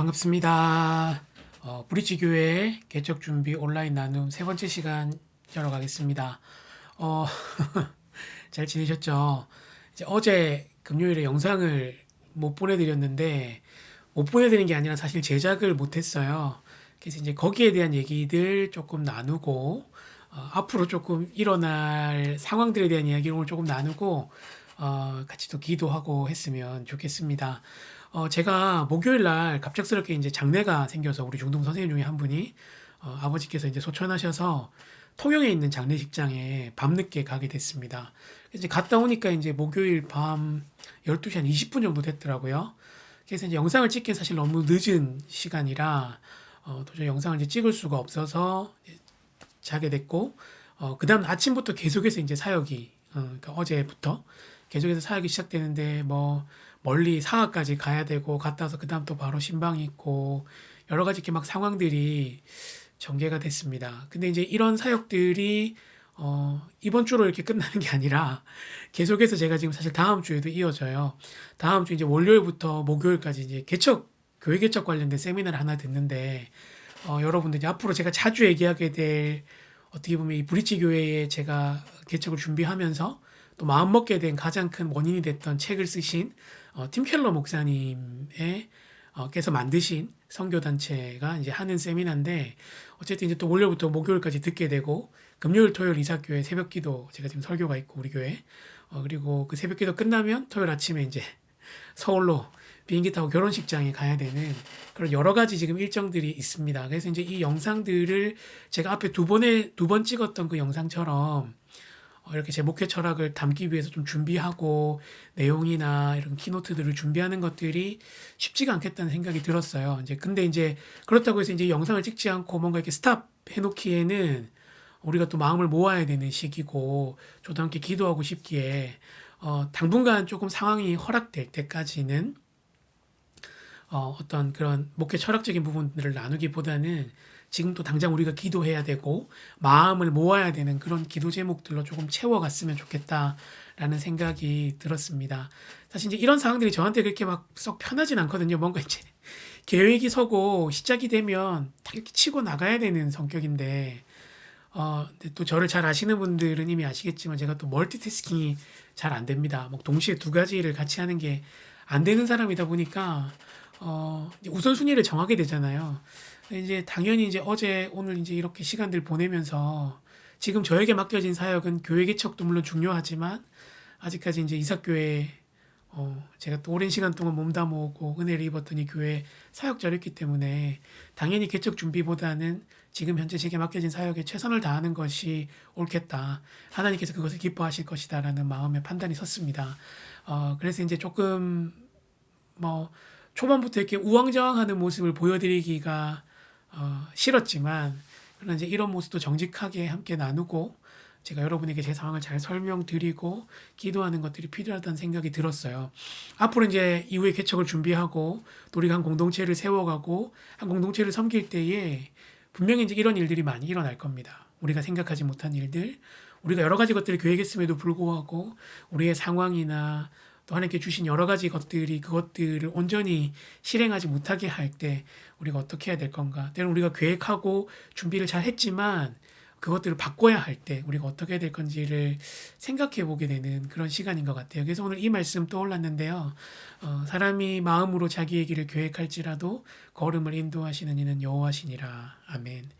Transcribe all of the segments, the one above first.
반갑습니다. 어, 브릿지 교회 개척 준비 온라인 나눔 세 번째 시간 열어가겠습니다. 어, 잘 지내셨죠? 이제 어제 금요일에 영상을 못 보내드렸는데 못 보내드린 게 아니라 사실 제작을 못했어요. 그래서 이제 거기에 대한 얘기들 조금 나누고 어, 앞으로 조금 일어날 상황들에 대한 이야기를 조금 나누고 어, 같이 또 기도하고 했으면 좋겠습니다. 어, 제가 목요일 날 갑작스럽게 이제 장례가 생겨서 우리 중동 선생님 중에 한 분이 어, 아버지께서 이제 소천하셔서 통영에 있는 장례식장에 밤늦게 가게 됐습니다. 이제 갔다 오니까 이제 목요일 밤 12시 한 20분 정도 됐더라고요. 그래서 이제 영상을 찍긴 사실 너무 늦은 시간이라 어, 도저히 영상을 이제 찍을 수가 없어서 자게 됐고 어, 그 다음 아침부터 계속해서 이제 사역이 어, 그러니까 어제부터 계속해서 사역이 시작되는데 뭐 멀리 사학까지 가야 되고 갔다 와서 그다음 또 바로 신방이 있고 여러 가지 이렇게 막 상황들이 전개가 됐습니다. 근데 이제 이런 사역들이 어, 이번 주로 이렇게 끝나는 게 아니라 계속해서 제가 지금 사실 다음 주에도 이어져요. 다음 주 이제 월요일부터 목요일까지 이제 개척 교회 개척 관련된 세미나를 하나 듣는데 어, 여러분들 이 앞으로 제가 자주 얘기하게 될 어떻게 보면 이 브릿지 교회에 제가 개척을 준비하면서 또 마음먹게 된 가장 큰 원인이 됐던 책을 쓰신 어, 팀 켈러 목사님의 어, 께서 만드신 선교 단체가 이제 하는 세미나인데 어쨌든 이제 또 월요일부터 목요일까지 듣게 되고 금요일 토요일 이사교회 새벽기도 제가 지금 설교가 있고 우리 교회 어, 그리고 그 새벽기도 끝나면 토요일 아침에 이제 서울로 비행기 타고 결혼식장에 가야 되는 그런 여러 가지 지금 일정들이 있습니다. 그래서 이제 이 영상들을 제가 앞에 두 번에 두 번 찍었던 그 영상처럼 어, 이렇게 제 목회 철학을 담기 위해서 좀 준비하고 내용이나 이런 키노트들을 준비하는 것들이 쉽지가 않겠다는 생각이 들었어요. 이제 근데 이제 그렇다고 해서 이제 영상을 찍지 않고 뭔가 이렇게 스탑 해놓기에는 우리가 또 마음을 모아야 되는 시기고 저도 함께 기도하고 싶기에 어, 당분간 조금 상황이 허락될 때까지는 어, 어떤 그런 목회 철학적인 부분들을 나누기보다는 지금 또 당장 우리가 기도해야 되고 마음을 모아야 되는 그런 기도 제목들로 조금 채워갔으면 좋겠다라는 생각이 들었습니다. 사실 이제 이런 상황들이 저한테 그렇게 막 썩 편하진 않거든요. 뭔가 이제 계획이 서고 시작이 되면 다 이렇게 치고 나가야 되는 성격인데 어, 또 저를 잘 아시는 분들은 이미 아시겠지만 제가 또 멀티태스킹이 잘 안 됩니다. 뭐 동시에 두 가지를 같이 하는 게 안 되는 사람이다 보니까 어, 우선순위를 정하게 되잖아요. 이제 당연히 이제 어제 오늘 이제 이렇게 시간들 보내면서 지금 저에게 맡겨진 사역은 교회 개척도 물론 중요하지만 아직까지 이제 이삭교회 어, 제가 또 오랜 시간 동안 몸담아오고 은혜를 입었던 이 교회 사역자였기 때문에 당연히 개척 준비보다는 지금 현재 제게 맡겨진 사역에 최선을 다하는 것이 옳겠다. 하나님께서 그것을 기뻐하실 것이다라는 마음의 판단이 섰습니다. 어, 그래서 이제 조금 뭐 초반부터 이렇게 우왕좌왕하는 모습을 보여드리기가 어, 싫었지만 그러나 이제 이런 모습도 정직하게 함께 나누고 제가 여러분에게 제 상황을 잘 설명드리고 기도하는 것들이 필요하다는 생각이 들었어요. 앞으로 이제 이후에 개척을 준비하고 또 우리가 한 공동체를 세워가고 한 공동체를 섬길 때에 분명히 이제 이런 일들이 많이 일어날 겁니다. 우리가 생각하지 못한 일들, 우리가 여러 가지 것들을 계획했음에도 불구하고 우리의 상황이나 또 하나님께 주신 여러 가지 것들이 그것들을 온전히 실행하지 못하게 할 때 우리가 어떻게 해야 될 건가? 때로는 우리가 계획하고 준비를 잘 했지만 그것들을 바꿔야 할 때 우리가 어떻게 해야 될 건지를 생각해 보게 되는 그런 시간인 것 같아요. 그래서 오늘 이 말씀 떠올랐는데요. 어, 사람이 마음으로 자기의 길을 계획할지라도 걸음을 인도하시는 이는 여호와시니라. 아멘.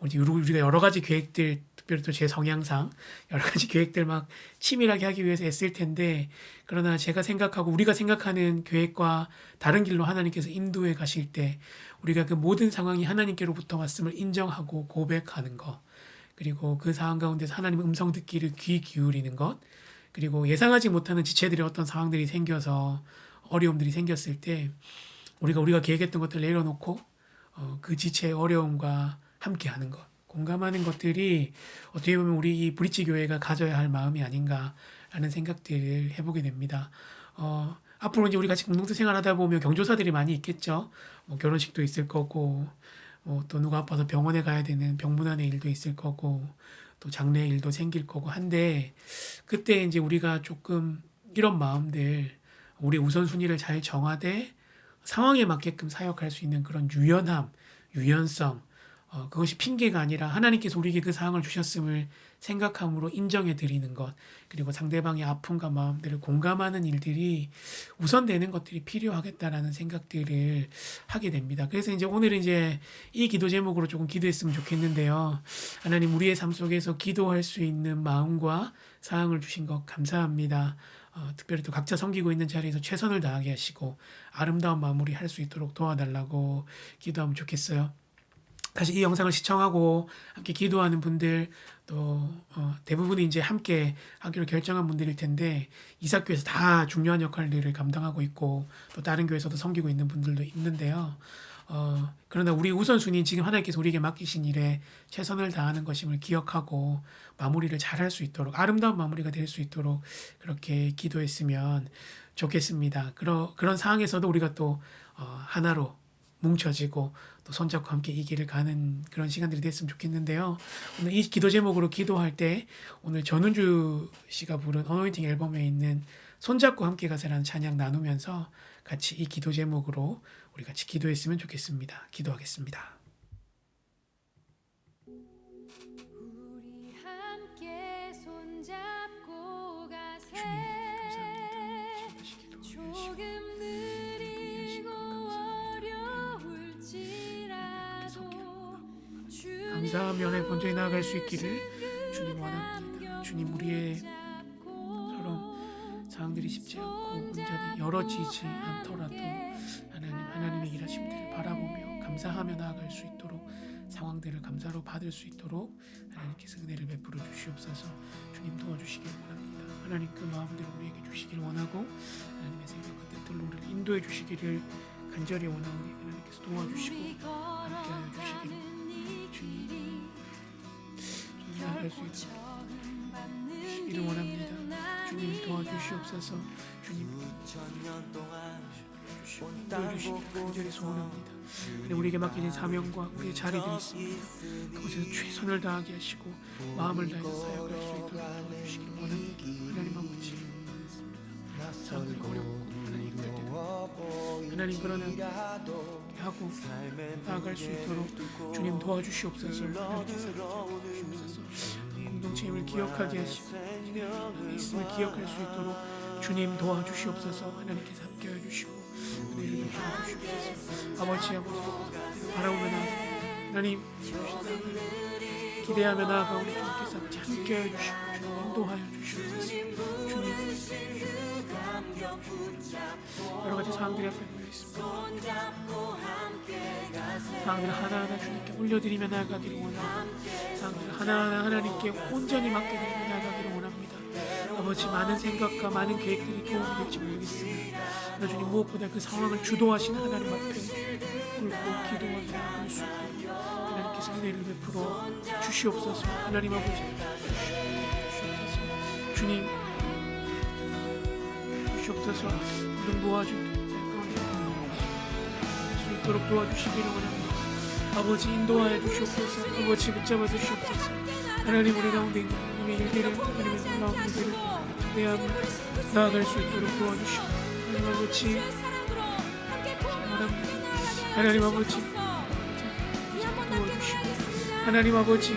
우리 우리가 여러 가지 계획들 특별히 또 제 성향상 여러 가지 계획들 막 치밀하게 하기 위해서 애쓸 텐데 그러나 제가 생각하고 우리가 생각하는 계획과 다른 길로 하나님께서 인도해 가실 때 우리가 그 모든 상황이 하나님께로부터 왔음을 인정하고 고백하는 것. 그리고 그 상황 가운데서 하나님의 음성 듣기를 귀 기울이는 것. 그리고 예상하지 못하는 지체들의 어떤 상황들이 생겨서 어려움들이 생겼을 때 우리가 우리가 계획했던 것들을 내려놓고 어, 그 지체의 어려움과 함께하는 것 공감하는 것들이 어떻게 보면 우리 이 브릿지 교회가 가져야 할 마음이 아닌가라는 생각들을 해보게 됩니다. 어, 앞으로 이제 우리 같이 공동체 생활하다 보면 경조사들이 많이 있겠죠. 뭐 결혼식도 있을 거고, 뭐 또 누가 아파서 병원에 가야 되는 병문안의 일도 있을 거고, 또 장례 일도 생길 거고 한데 그때 이제 우리가 조금 이런 마음들 우리 우선순위를 잘 정하되 상황에 맞게끔 사역할 수 있는 그런 유연함, 유연성, 어, 그것이 핑계가 아니라 하나님께서 우리에게 그 상황을 주셨음을 생각함으로 인정해 드리는 것, 그리고 상대방의 아픔과 마음들을 공감하는 일들이 우선되는 것들이 필요하겠다라는 생각들을 하게 됩니다. 그래서 이제 오늘은 이제 이 기도 제목으로 조금 기도했으면 좋겠는데요. 하나님 우리의 삶 속에서 기도할 수 있는 마음과 사항을 주신 것 감사합니다. 어, 특별히 또 각자 섬기고 있는 자리에서 최선을 다하게 하시고 아름다운 마무리 할 수 있도록 도와달라고 기도하면 좋겠어요. 다시 이 영상을 시청하고 함께 기도하는 분들 또 어, 대부분이 이제 함께 하기로 결정한 분들일 텐데 이사교에서 다 중요한 역할들을 감당하고 있고 또 다른 교회에서도 섬기고 있는 분들도 있는데요. 어, 그러나 우리 우선순위 지금 하나님께서 우리에게 맡기신 일에 최선을 다하는 것임을 기억하고 마무리를 잘 할 수 있도록 아름다운 마무리가 될 수 있도록 그렇게 기도했으면 좋겠습니다. 그러, 그런 상황에서도 우리가 또 어, 하나로 뭉쳐지고 또 손잡고 함께 이 길을 가는 그런 시간들이 됐으면 좋겠는데요. 오늘 이 기도 제목으로 기도할 때 오늘 전은주 씨가 부른 어노인팅 앨범에 있는 손잡고 함께 가세라는 찬양 나누면서 같이 이 기도 제목으로 우리 같이 기도했으면 좋겠습니다. 기도하겠습니다. 주님 감사합니다. 감사하며 하나님 본전에 나아갈 수 있기를 주님 원합니다. 주님 우리의 서로 상황들이 쉽지 않고 온전히 열어지지 않더라도 하나님 하나님의 일하심들을 바라보며 감사하며 나아갈 수 있도록 상황들을 감사로 받을 수 있도록 하나님께서 은혜를 베풀어 주시옵소서 주님 도와주시길 원합니다. 하나님 그 마음대로 우리에게 주시길 원하고 하나님의 생각과 뜻들로 우리를 인도해 주시기를 간절히 원하오니 하나님께서 도와주시고 함께하여 주시기를 주님 나아갈 수 있도록 주시기를 원합니다. 주님. 도와주시옵소서. 주님 동안 도와주시기 간절히 소원합니다. 네, 우리에게 맡겨진 사명과 우리의 자리들이 있습니다. 그곳에서 최선을 다하게 하시고 마음을 다해서 사역할 수 있도록 도와주시기를 원합니다. 하나님 아버지 상황이 어렵고 하나님 힘들 때도 하나님 그러나 하고 나아갈 수 있도록 주님 도와주시옵소서 하나님께서 도와주시옵소서 공동체 힘을 기억하게 하시고 하나님의 있음을 기억할 수 있도록 주님 도와주시옵소서. 하나님께서 함께해 주시고 은혜를 주시옵소서. 아버지 아버지 바라보며 나아가 하나님 기대하며 나아가 우리 주님께서 함께해 주시고 주님 인도하여 주시옵소서. 주님 여러 가지 상황들이 앞에 놓여 있습니다 상황들을 하나하나 주님께 올려드리며 나아가기를 원합니다. 상황들을 하나하나 하나님께 온전히 맡겨드리며 나아가기를 원합니다. 아버지 많은 생각과 많은 계획들이 도움이 될지 모르겠으나 나 주님 무엇보다 그 상황을 주도하신 하나님 앞에 울고 기도하며 나아갈 수 있도록 하나님께서 은혜를 베풀어 주시옵소서 하나님 아버지 주시옵소서 주님 주시옵소서 모든 도와준 수 있도록 도와주시기를 원합니다. 아버지 인도하여 주시옵소서. 아버지 붙잡아 주시옵소서. 하나님 우리 가운데 있는 하나님의 일들을 하나님의 놀라운 일들을 기대하며 나아갈 수 있도록 도와주시고 하나님 아버지 원합니다. 하나님 아버지 하나님 아버지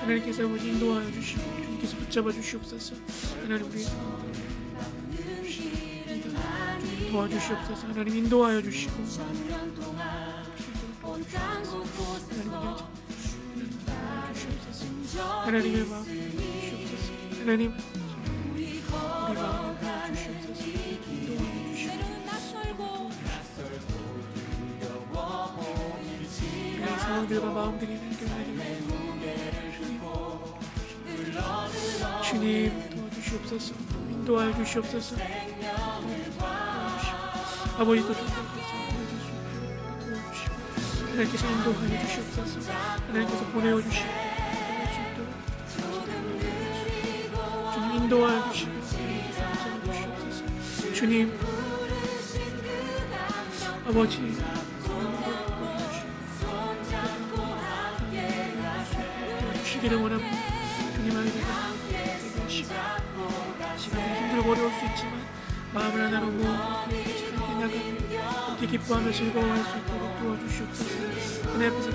하나님께서 아버지 인도하여 주시고 주님께서 붙잡아 주시옵소서. 하나님 우리 주님 도와주시옵소서. 하나님 인도하여 주시고 하나님의 마음 주시옵소서. 하나님 우리 마음을 주시옵소서. 인도하여 주시고 우리의 상황들과 마음들이 연결되는 주님 도와 주시옵소서. 인도하여 주시옵소서. 아버지도 좀 하나님께서 인도하여 주시옵소서. 하나님께서 보내어 주시고 주님 인도하여 주시옵소서. 주님 아버지 주시기를 원합니다. 힘들고 어려울 수 있지만 마음을 하나로 모아 잘 나가며 함께 기뻐하며 즐거워할 수 있도록 도와주시옵소서. 은혜 앞에서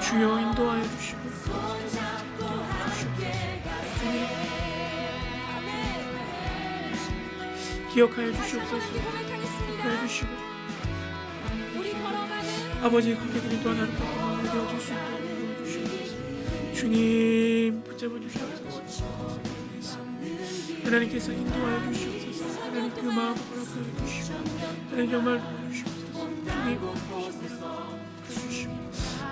주여 인도하여 주시고 기억하여 주시옵소서. 기억하여 주시고 아버지 관계들이 또 하나로 마음을 되어줄 수 있도록 도와주시옵소서. 주님 붙잡아 주시옵소서. 하나님께서 인도하여 주시옵소서. 하나님 그 마음 허락하여 주시고 하나님 정말 도와주시옵소서. 주님 주시고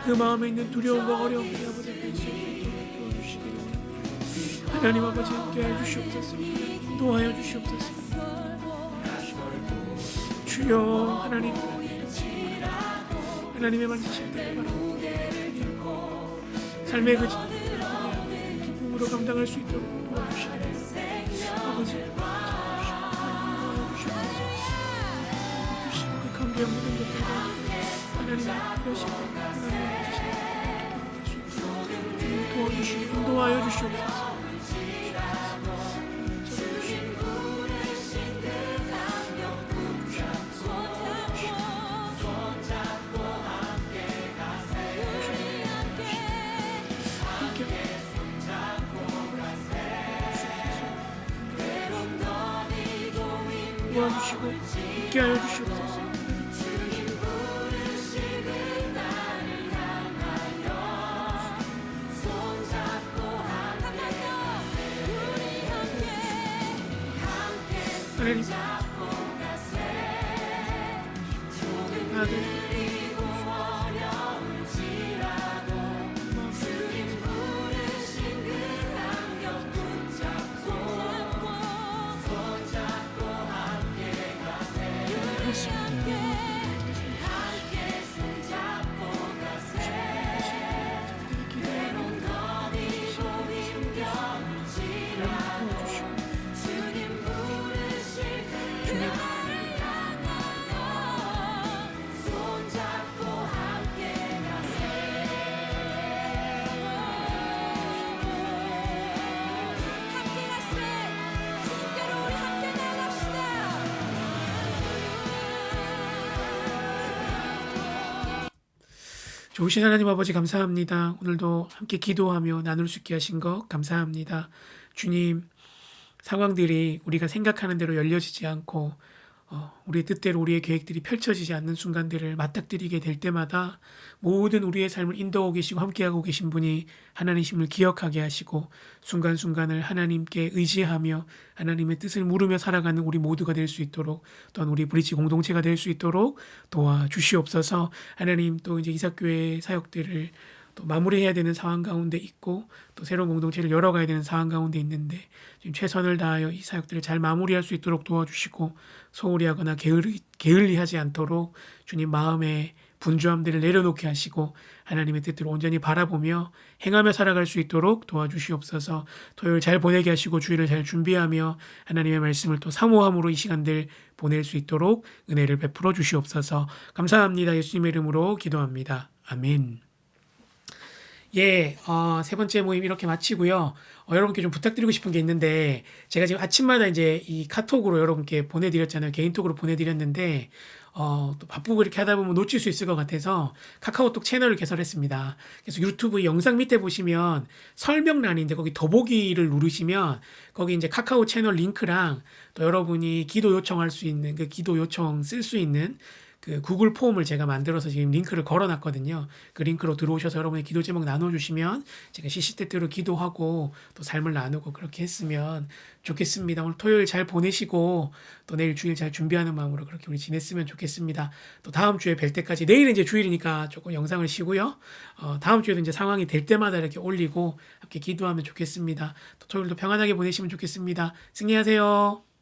그 마음에 있는 두려움과 어려움을 아버지 앞에 있을 수 있도록 도와주시기를 원합니다. 하나님 아버지 함께하여 주시옵소서. 인도하여 주시옵소서. 주여 하나님. 하나님의 만지실 때를 바랍니다. 삶의 그 기쁨으로 감당할 수 있도록 도와주시기를 아버지 주시고 그 감기 없는 것들과 하나님의 그러시고 하나님의 주님 도와주시고 인도하여 주시옵소서 도와주시고 함께하여 주시옵소서 하나님 아들 좋으신 하나님 아버지 감사합니다. 오늘도 함께 기도하며 나눌 수 있게 하신 것 감사합니다. 주님, 상황들이 우리가 생각하는 대로 열려지지 않고 어, 우리의 뜻대로 우리의 계획들이 펼쳐지지 않는 순간들을 맞닥뜨리게 될 때마다 모든 우리의 삶을 인도하고 계시고 함께하고 계신 분이 하나님심을 기억하게 하시고 순간순간을 하나님께 의지하며 하나님의 뜻을 물으며 살아가는 우리 모두가 될 수 있도록 또한 우리 브리지 공동체가 될 수 있도록 도와주시옵소서. 하나님 또 이제 이삭교회 사역들을 또 마무리해야 되는 상황 가운데 있고 또 새로운 공동체를 열어가야 되는 상황 가운데 있는데 지금 최선을 다하여 이 사역들을 잘 마무리할 수 있도록 도와주시고 소홀히 하거나 게을리, 게을리 하지 않도록 주님 마음에 분주함들을 내려놓게 하시고 하나님의 뜻대로 온전히 바라보며 행하며 살아갈 수 있도록 도와주시옵소서. 토요일 잘 보내게 하시고 주일을 잘 준비하며 하나님의 말씀을 또 사모함으로 이 시간들 보낼 수 있도록 은혜를 베풀어 주시옵소서. 감사합니다. 예수님의 이름으로 기도합니다. 아멘 예, 어, 세 번째 모임 이렇게 마치고요. 어, 여러분께 좀 부탁드리고 싶은 게 있는데, 제가 지금 아침마다 이제 이 카톡으로 여러분께 보내드렸잖아요. 개인톡으로 보내드렸는데, 어, 또 바쁘고 이렇게 하다 보면 놓칠 수 있을 것 같아서 카카오톡 채널을 개설했습니다. 그래서 유튜브 영상 밑에 보시면 설명란인데 거기 더보기를 누르시면 거기 이제 카카오 채널 링크랑 또 여러분이 기도 요청할 수 있는 그 기도 요청 쓸 수 있는 그 구글 폼을 제가 만들어서 지금 링크를 걸어놨거든요. 그 링크로 들어오셔서 여러분의 기도 제목 나눠주시면 제가 시시때때로 기도하고 또 삶을 나누고 그렇게 했으면 좋겠습니다. 오늘 토요일 잘 보내시고 또 내일 주일 잘 준비하는 마음으로 그렇게 우리 지냈으면 좋겠습니다. 또 다음 주에 뵐 때까지 내일은 이제 주일이니까 조금 영상을 쉬고요. 어, 다음 주에도 이제 상황이 될 때마다 이렇게 올리고 함께 기도하면 좋겠습니다. 또 토요일도 평안하게 보내시면 좋겠습니다. 승리하세요.